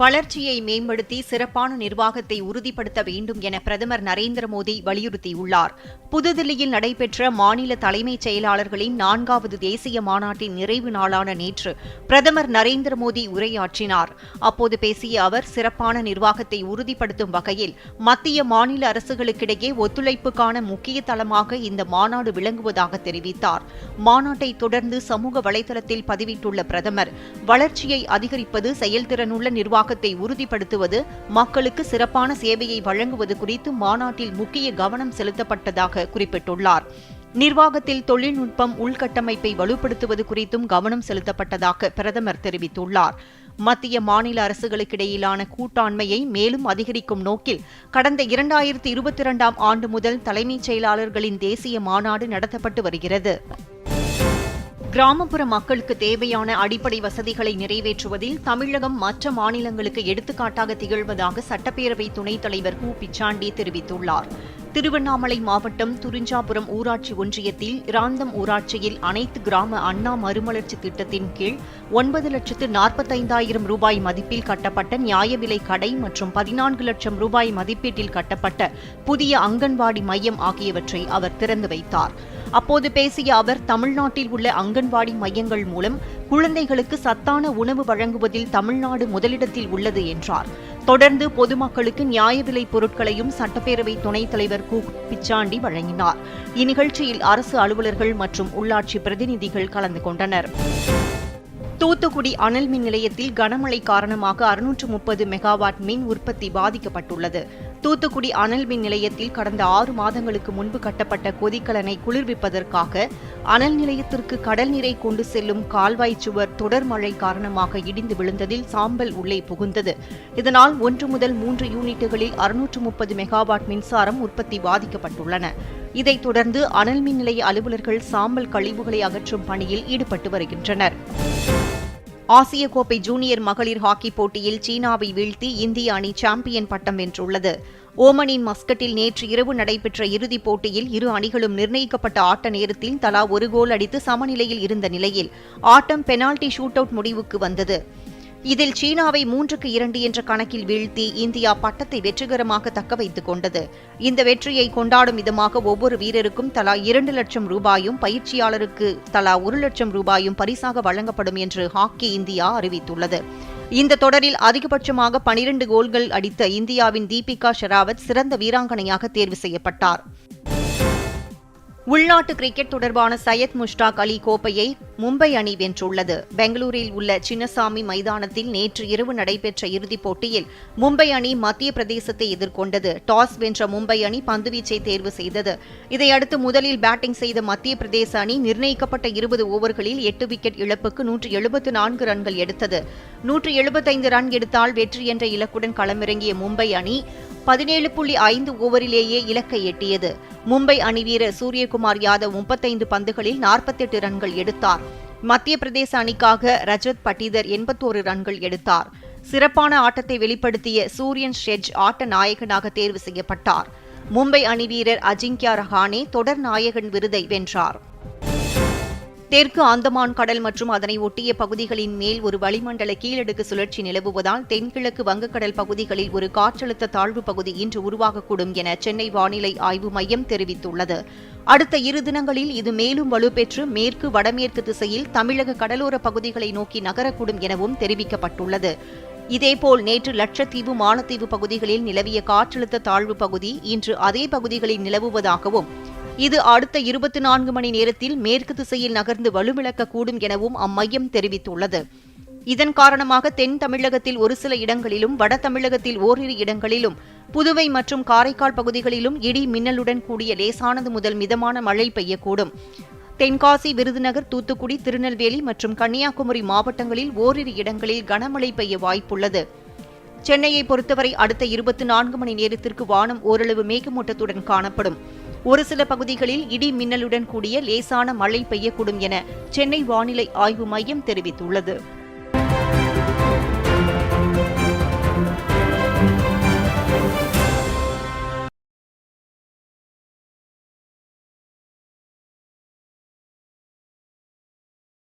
வளர்ச்சியை மேம்படுத்தி சிறப்பான நிர்வாகத்தை உறுதிப்படுத்த வேண்டும் என பிரதமர் நரேந்திர மோடி வலியுறுத்தியுள்ளார். புதுதில்லியில் நடைபெற்ற மாநில தலைமைச் செயலாளர்களின் நான்காவது தேசிய மாநாட்டின் நிறைவு நாளான நேற்று பிரதமர் நரேந்திர மோடி உரையாற்றினார். அப்போது பேசிய அவர் சிறப்பான நிர்வாகத்தை உறுதிப்படுத்தும் வகையில் மத்திய மாநில அரசுகளுக்கிடையே ஒத்துழைப்புக்கான முக்கிய தளமாக இந்த மாநாடு விளங்குவதாக தெரிவித்தார். மாநாட்டை தொடர்ந்து சமூக வலைதளத்தில் பதிவிட்டுள்ள பிரதமர் வளர்ச்சியை அதிகரிப்பது செயல்திறனுள்ள நிர்வாகத்தை உறுதிப்படுத்துவது மக்களுக்கு சிறப்பான சேவையை வழங்குவது குறித்து மாநாட்டில் முக்கிய கவனம் செலுத்தப்பட்டதாக குறிப்பிட்டுள்ளார். நிர்வாகத்தில் தொழில்நுட்பம் உள்கட்டமைப்பை வலுப்படுத்துவது குறித்தும் கவனம் செலுத்தப்பட்டதாக பிரதமர் தெரிவித்துள்ளார். மத்திய மாநில அரசுகளுக்கிடையிலான கூட்டாண்மையை மேலும் அதிகரிக்கும் நோக்கில் கடந்த இரண்டாயிரத்தி இருபத்தி இரண்டாம் ஆண்டு முதல் தலைமைச் செயலாளர்களின் தேசிய மாநாடு நடத்தப்பட்டு வருகிறது. கிராமப்புற மக்களுக்கு தேவையான அடிப்படை வசதிகளை நிறைவேற்றுவதில் தமிழகம் மற்ற மாநிலங்களுக்கு எடுத்துக்காட்டாக திகழ்வதாக சட்டப்பேரவை துணைத் தலைவர் கு. பிச்சாண்டி தெரிவித்துள்ளார். திருவண்ணாமலை மாவட்டம் துரிஞ்சாபுரம் ஊராட்சி ஒன்றியத்தில் இராந்தம் ஊராட்சியில் அனைத்து கிராம அண்ணா மறுமலர்ச்சி திட்டத்தின் கீழ் ஒன்பது லட்சத்து நாற்பத்தைந்தாயிரம் ரூபாய் மதிப்பில் கட்டப்பட்ட நியாய விலை கடை மற்றும் பதினான்கு லட்சம் ரூபாய் மதிப்பீட்டில் கட்டப்பட்ட புதிய அங்கன்வாடி மையம் ஆகியவற்றை அவர் திறந்து வைத்தார். அப்போது பேசிய அவர் தமிழ்நாட்டில் உள்ள அங்கன்வாடி மையங்கள் மூலம் குழந்தைகளுக்கு சத்தான உணவு வழங்குவதில் தமிழ்நாடு முதலிடத்தில் உள்ளது என்றார். தொடர்ந்து பொதுமக்களுக்கு நியாய விலை பொருட்களையும் சட்டப்பேரவை துணைத் தலைவர் கு. பிச்சாண்டி வழங்கினார். இந்நிகழ்ச்சியில் அரசு அலுவலர்கள் மற்றும் உள்ளாட்சி பிரதிநிதிகள் கலந்து கொண்டனர். தூத்துக்குடி அனல் மின் நிலையத்தில் கனமழை காரணமாக அறுநூற்று முப்பது மெகாவாட் மின் உற்பத்தி பாதிக்கப்பட்டுள்ளது. தூத்துக்குடி அனல் மின் நிலையத்தில் கடந்த ஆறு மாதங்களுக்கு முன்பு கட்டப்பட்ட கொதிக்கலனை குளிர்விப்பதற்காக அனல் நிலையத்திற்கு கடல் நீரை கொண்டு செல்லும் கால்வாய் சுவர் தொடர் மழை காரணமாக இடிந்து விழுந்ததில் சாம்பல் உள்ளே புகுந்தது. இதனால் ஒன்று முதல் மூன்று யூனிட்டுகளில் அறுநூற்று முப்பது மெகாவாட் மின்சாரம் உற்பத்தி பாதிக்கப்பட்டுள்ளன. இதைத் தொடர்ந்து அனல் மின் நிலைய அலுவலர்கள் சாம்பல் கழிவுகளை அகற்றும் பணியில் ஈடுபட்டு வருகின்றனர். ஆசிய கோப்பை ஜூனியர் மகளிர் ஹாக்கி போட்டியில் சீனாவை வீழ்த்தி இந்திய அணி சாம்பியன் பட்டம் வென்றுள்ளது. ஓமனின் மஸ்கட்டில் நேற்று இரவு நடைபெற்ற இறுதிப் போட்டியில் இரு அணிகளும் நிர்ணயிக்கப்பட்ட ஆட்ட நேரத்தில் தலா ஒரு கோல் அடித்து சமநிலையில் இருந்த நிலையில் ஆட்டம் பெனால்டி ஷூட் அவுட் முடிவுக்கு வந்தது. இதில் சீனாவை மூன்றுக்கு இரண்டு என்ற கணக்கில் வீழ்த்தி இந்தியா பட்டத்தை வெற்றிகரமாக தக்க வைத்துக் கொண்டது. இந்த வெற்றியை கொண்டாடும் விதமாக ஒவ்வொரு வீரருக்கும் தலா இரண்டு லட்சம் ரூபாயும் பயிற்சியாளருக்கு தலா ஒரு லட்சம் ரூபாயும் பரிசாக வழங்கப்படும் என்று ஹாக்கி இந்தியா அறிவித்துள்ளது. இந்த தொடரில் அதிகபட்சமாக பனிரண்டு கோல்கள் அடித்த இந்தியாவின் தீபிகா ஷெராவத் சிறந்த வீராங்கனையாக தேர்வு செய்யப்பட்டார். உள்நாட்டு கிரிக்கெட் தொடர்பான சையத் முஷ்டாக் அலி கோப்பையை மும்பை அணி வென்றுள்ளது. பெங்களூரில் உள்ள சின்னசாமி மைதானத்தில் நேற்று இரவு நடைபெற்ற இறுதிப் போட்டியில் மும்பை அணி மத்திய பிரதேசத்தை எதிர்கொண்டது. டாஸ் வென்ற மும்பை அணி பந்துவீச்சை தேர்வு செய்தது. இதையடுத்து முதலில் பேட்டிங் செய்த மத்திய பிரதேச அணி நிர்ணயிக்கப்பட்ட இருபது ஓவர்களில் எட்டு விக்கெட் இழப்புக்கு நூற்று எழுபத்து நான்கு ரன்கள் எடுத்தது. நூற்று எழுபத்தைந்து ரன் எடுத்தால் வெற்றி என்ற இலக்குடன் களமிறங்கிய மும்பை அணி பதினேழு புள்ளி ஐந்து ஓவரிலேயே இலக்கை எட்டியது. மும்பை அணி வீரர் சூரியகுமார் யாதவ் முப்பத்தைந்து பந்துகளில் நாற்பத்தெட்டு ரன்கள் எடுத்தார். மத்திய பிரதேச அணிக்காக ரஜத் பட்டிதர் எண்பத்தோரு ரன்கள் எடுத்தார். சிறப்பான ஆட்டத்தை வெளிப்படுத்திய சூரியன் ஷெஜ் ஆட்ட நாயகனாக தேர்வு செய்யப்பட்டார். மும்பை அணி வீரர் அஜிங்கியா ரஹானே தொடர் நாயகன் விருதை வென்றார். தெற்கு அந்தமான் கடல் மற்றும் அதனை ஒட்டிய பகுதிகளின் மேல் ஒரு வளிமண்டல கீழடுக்கு சுழற்சி நிலவுவதால் தென்கிழக்கு வங்கக்கடல் பகுதிகளில் ஒரு காற்றழுத்த தாழ்வு பகுதி இன்று உருவாகக்கூடும் என சென்னை வானிலை ஆய்வு மையம் தெரிவித்துள்ளது. அடுத்த இரு தினங்களில் இது மேலும் வலுப்பெற்று மேற்கு வடமேற்கு திசையில் தமிழக கடலோர பகுதிகளை நோக்கி நகரக்கூடும் எனவும் தெரிவிக்கப்பட்டுள்ளது. இதேபோல் நேற்று லட்சத்தீவு மாலத்தீவு பகுதிகளில் நிலவிய காற்றழுத்த தாழ்வு பகுதி இன்று அதே பகுதிகளில் நிலவுவதாகவும் இது அடுத்த இருபத்தி நான்கு மணி நேரத்தில் மேற்கு திசையில் நகர்ந்து வலுவிழக்கக்கூடும் எனவும் அம்மையம் தெரிவித்துள்ளது. இதன் காரணமாக தென் தமிழகத்தில் ஒரு சில இடங்களிலும் வட தமிழகத்தில் ஓரிரு இடங்களிலும் புதுவை மற்றும் காரைக்கால் பகுதிகளிலும் இடி மின்னலுடன் கூடிய லேசானது முதல் மிதமான மழை பெய்யக்கூடும். தென்காசி விருதுநகர் தூத்துக்குடி திருநெல்வேலி மற்றும் கன்னியாகுமரி மாவட்டங்களில் ஓரிரு இடங்களில் கனமழை பெய்ய வாய்ப்புள்ளது. சென்னையை பொறுத்தவரை அடுத்த இருபத்தி நான்கு மணி நேரத்திற்கு வானம் ஓரளவு மேகமூட்டத்துடன் காணப்படும். ஒரு சில பகுதிகளில் இடி மின்னலுடன் கூடிய லேசான மழை பெய்யக்கூடும் என சென்னை வானிலை ஆய்வு மையம் தெரிவித்துள்ளது.